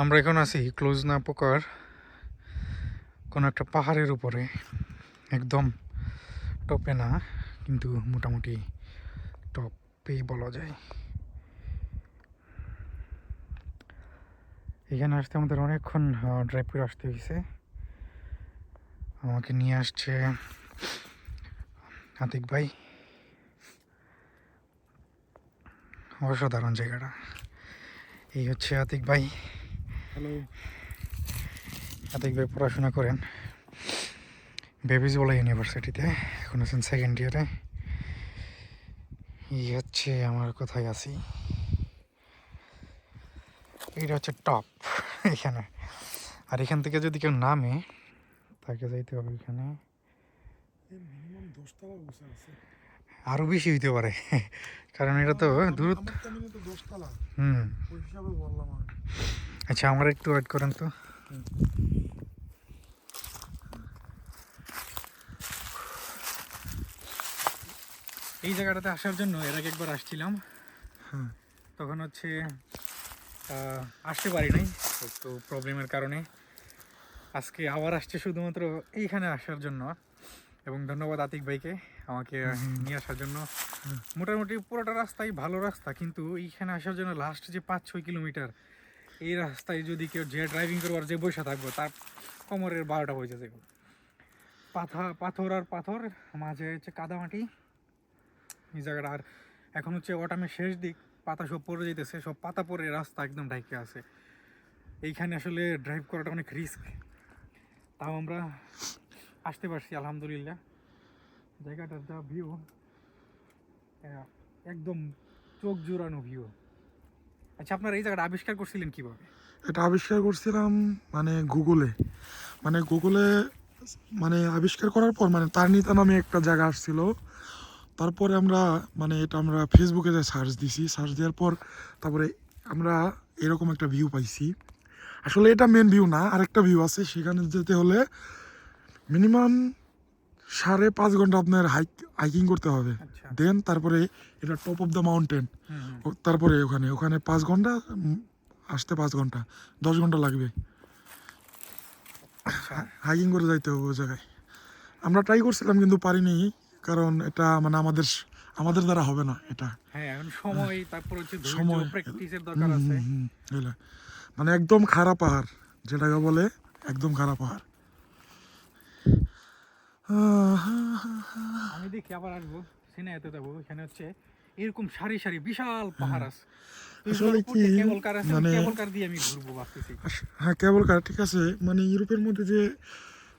আমরা এখন আছি ক্লোজ না পোকার, কোনো একটা পাহাড়ের উপরে। একদম টপে না, কিন্তু মোটামুটি টপেই বলা যায়। এখানে আসতে আমাদের অনেকক্ষণ ড্রাইভ করে আসতে হয়েছে। আমাকে নিয়ে আসছে আতিক ভাই। অসাধারণ জায়গাটা। এই হচ্ছে আতিক ভাই। হ্যালো আতিক ভাই পড়াশোনা করেন। বেবিজওয়ালা ইউনিভার্সিটিতে এখন আছেন সেকেন্ড ইয়ারে এই হচ্ছে আমার কোথায় আছি। এইটা হচ্ছে টপ এখানে। আর এখান থেকে যদি কেউ নামে তাকে যাইতে হবে এখানে। আরও বেশি হইতে পারে। কারণ এটা তো দূরত্ব হুম। আচ্ছা আমার একটু ওয়েট করেন তো। এই জায়গাটাতে আসার জন্য এর আগে একবার আসছিলাম। হ্যাঁ। তখন হচ্ছে আসতে পারি নাই একটু প্রবলেমের কারণে। আজকে আবার আসছে শুধুমাত্র এইখানে আসার জন্য। এবং ধন্যবাদ আতিক ভাইকে আমাকে নিয়ে আসার জন্য। মোটামুটি পুরোটা রাস্তাই ভালো রাস্তা কিন্তু এইখানে আসার জন্য লাস্ট যে পাঁচ ছয় কিলোমিটার এই রাস্তায় যদি কেউ যে ড্রাইভিং করবার, যে বসে থাকব, তার কোমরের বারোটা হয়ে যাবে পাথা পাথর আর পাথর, মাঝে হচ্ছে কাদামাটি এই জায়গাটা আর এখন হচ্ছে অটামের শেষ দিক, পাতা সব পড়ে যেতেছে সব পাতা পড়ে রাস্তা একদম ঢাইকে আছে। এইখানে আসলে ড্রাইভ করাটা অনেক রিস্ক তাও আমরা আসতে পারছি, আলহামদুলিল্লাহ। জায়গাটার যা ভিউ একদম চোখ জোড়ানো ভিউ আচ্ছা আপনারা এই জায়গাটা আবিষ্কার করছিলেন কীভাবে? এটা আবিষ্কার করছিলাম মানে গুগলে। মানে গুগলে মানে আবিষ্কার করার পর মানে তারনিতা নামে একটা জায়গা আসছিল। তারপরে আমরা মানে এটা আমরা ফেসবুকে যে সার্চ দিছি সার্চ দেওয়ার পর তারপরে আমরা এরকম একটা ভিউ পাইছি। আসলে এটা মেন ভিউ না, আরেকটা ভিউ আছে, সেখানে যেতে হলে মিনিমাম সাড়ে পাঁচ ঘণ্টা আপনার হাইক হাইকিং করতে হবে আচ্ছা দেন তারপরে এটা টপ অফ দ্য মাউন্টেন তারপরে ওখানে ওখানে পাঁচ ঘণ্টা আসতে পাঁচ ঘণ্টা দশ ঘণ্টা লাগবে আচ্ছা হাইকিং করে যাইতে হবে ওই জায়গায় আমরা ট্রাই করছিলাম কিন্তু পারিনি কারণ এটা মানে আমাদের আমাদের দ্বারা হবে না এটা হ্যাঁ সময় তারপর হচ্ছে সময়। প্র্যাকটিসের দরকার আছে। মানে একদম খারাপ পাহাড় যেটাকে বলে একদম খারাপ পাহাড় আমি দেখি আবার আসব। সিনেমাতে যাব। এখানে হচ্ছে এরকম সারি সারি বিশাল পাহাড় আছে। আসলে কি, মানে- হ্যাঁ কেবল কার ঠিক আছে। মানে ইউরোপের মধ্যে যে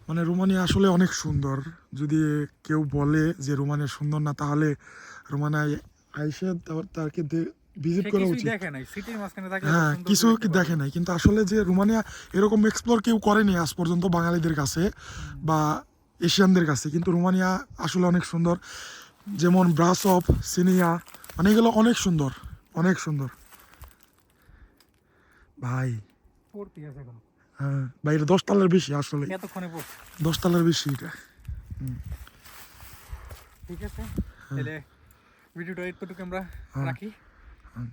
মানে রোমানিয়া আসলে অনেক সুন্দর। যদি কেউ বলে যে রোমানিয়া সুন্দর না তাহলে রোমানিয়া আইসে তাকে ভিজিট করা উচিত। হ্যাঁ কিছু কি দেখে নাই। কিন্তু আসলে যে রোমানিয়া এরকম এক্সপ্লোর কেউ করেনি আজ পর্যন্ত বাঙালিদের কাছে বা এশিয়ানদের কাছে কিন্তু রোমানিয়া আসলে অনেক সুন্দর। যেমন ব্রাসপ সিনিয়া মানে এগুলো অনেক সুন্দর অনেক সুন্দর। ভাই। হ্যাঁ ভাই এটা দশ তালের বেশি আসলে। দশ তালের বেশি এটা। ঠিক আছে তাহলে ভিডিওটা এতটুকু আমরা হ্যাঁ। রাখি। হ্যাঁ।